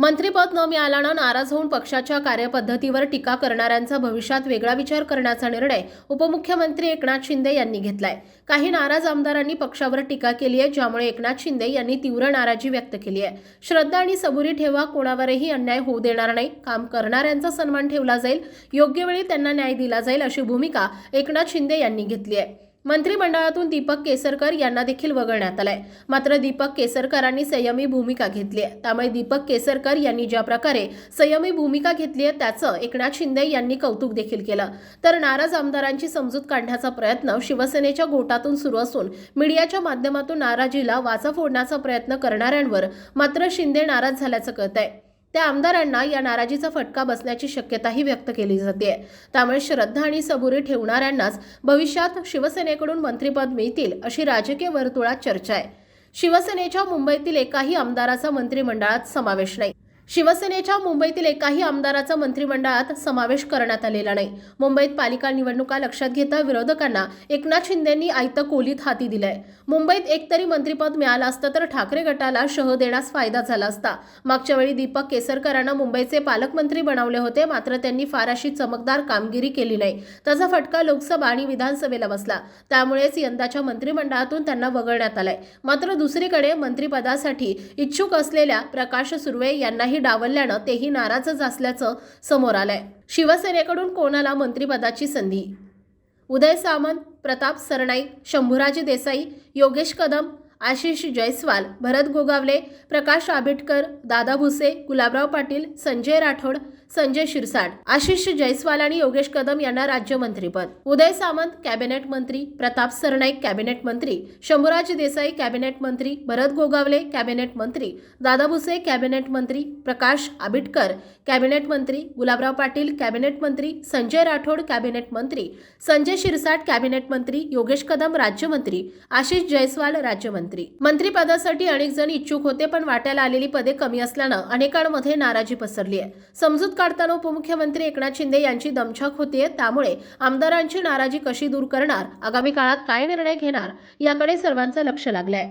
मंत्रिपद न मिळाल्यानं नाराज होऊन पक्षाच्या कार्यपद्धतीवर टीका करणाऱ्यांचा भविष्यात वेगळा विचार करण्याचा निर्णय उपमुख्यमंत्री एकनाथ शिंदे यांनी घेतलाय. काही नाराज आमदारांनी पक्षावर टीका केली आहे ज्यामुळे एकनाथ शिंदे यांनी तीव्र नाराजी व्यक्त केली आहे. श्रद्धा आणि सबुरी ठेवा कोणावरही अन्याय होऊ देणार नाही. काम करणाऱ्यांचा सन्मान ठेवला जाईल. योग्य वेळी त्यांना न्याय दिला जाईल अशी भूमिका एकनाथ शिंदे यांनी घेतली आहे. मंत्रिमंडळातून दीपक केसरकर यांना देखील वगळण्यात आलंय. मात्र दीपक केसरकरांनी संयमी भूमिका घेतली आहे. त्यामुळे दीपक केसरकर यांनी ज्या प्रकारे संयमी भूमिका घेतली आहे त्याचं एकनाथ शिंदे यांनी कौतुक देखील केलं. तर नाराज आमदारांची समजूत काढण्याचा प्रयत्न शिवसेनेच्या गोटातून सुरू असून मीडियाच्या माध्यमातून नाराजीला वाचा फोडण्याचा प्रयत्न करणाऱ्यांवर मात्र शिंदे नाराज झाल्याचं कळत आहे त्या आमदारांना या नाराजीचा फटका बसण्याची शक्यताही व्यक्त केली जाते. त्यामुळे श्रद्धा आणि सबुरी ठेवणाऱ्यांनाच भविष्यात शिवसेनेकडून मंत्रिपद मिळतील अशी राजकीय वर्तुळात चर्चा आहे. शिवसेनेच्या मुंबईतील एकाही आमदाराचा मंत्रिमंडळात समावेश नाही. शिवसेनेच्या मुंबईतील एकाही आमदाराचा मंत्रिमंडळात समावेश करण्यात आलेला नाही. मुंबईत पालिका निवडणुका लक्षात घेता विरोधकांना एकनाथ शिंदेंनी आयतं कोलीत हाती दिलंय. मुंबईत एकतरी मंत्रिपद मिळालं असतं तर ठाकरे गटाला शह देण्यास फायदा झाला असता. मागच्या वेळी दीपक केसरकरांना मुंबईचे पालकमंत्री बनवले होते मात्र त्यांनी फार अशी चमकदार कामगिरी केली नाही. त्याचा फटका लोकसभा आणि विधानसभेला बसला. त्यामुळेच यंदाच्या मंत्रिमंडळातून त्यांना वगळण्यात आलंय. मात्र दुसरीकडे मंत्रिपदासाठी इच्छुक असलेल्या प्रकाश सुर्वे यांनाही डावलल्यानं तेही नाराजच असल्याचं समोर आलंय. शिवसेनेकडून कोणाला मंत्रिपदाची संधी? उदय सामंत प्रताप सरनाईक शंभूराजे देसाई योगेश कदम आशिष जयस्वाल भरत गोगावले प्रकाश आंबेडकर दादा भुसे गुलाबराव पाटील संजय राठोड संजय शिरसाट आशिष जयस्वाल आणि योगेश कदम यांना राज्यमंत्रीपद. उदय सामंत कॅबिनेट मंत्री. प्रताप सरनाईक कॅबिनेट मंत्री. शंभूराज देसाई कॅबिनेट मंत्री. भरत गोगावले कॅबिनेट मंत्री. दादा भुसे कॅबिनेट मंत्री. प्रकाश आबिटकर कॅबिनेट मंत्री. गुलाबराव पाटील कॅबिनेट मंत्री. संजय राठोड कॅबिनेट मंत्री. संजय शिरसाट कॅबिनेट मंत्री. योगेश कदम राज्यमंत्री. आशिष जयस्वाल राज्यमंत्री. मंत्रीपदासाठी अनेक जण इच्छुक होते पण वाट्याला आलेली पदे कमी असल्यानं अनेकांमध्ये नाराजी पसरली आहे समजूत काढताना उपमुख्यमंत्री एकनाथ शिंदे यांची दमछाक होतीये त्यामुळे आमदारांची नाराजी कशी दूर करणार? आगामी काळात काय निर्णय घेणार? याकडे सर्वांचं लक्ष लागलंय.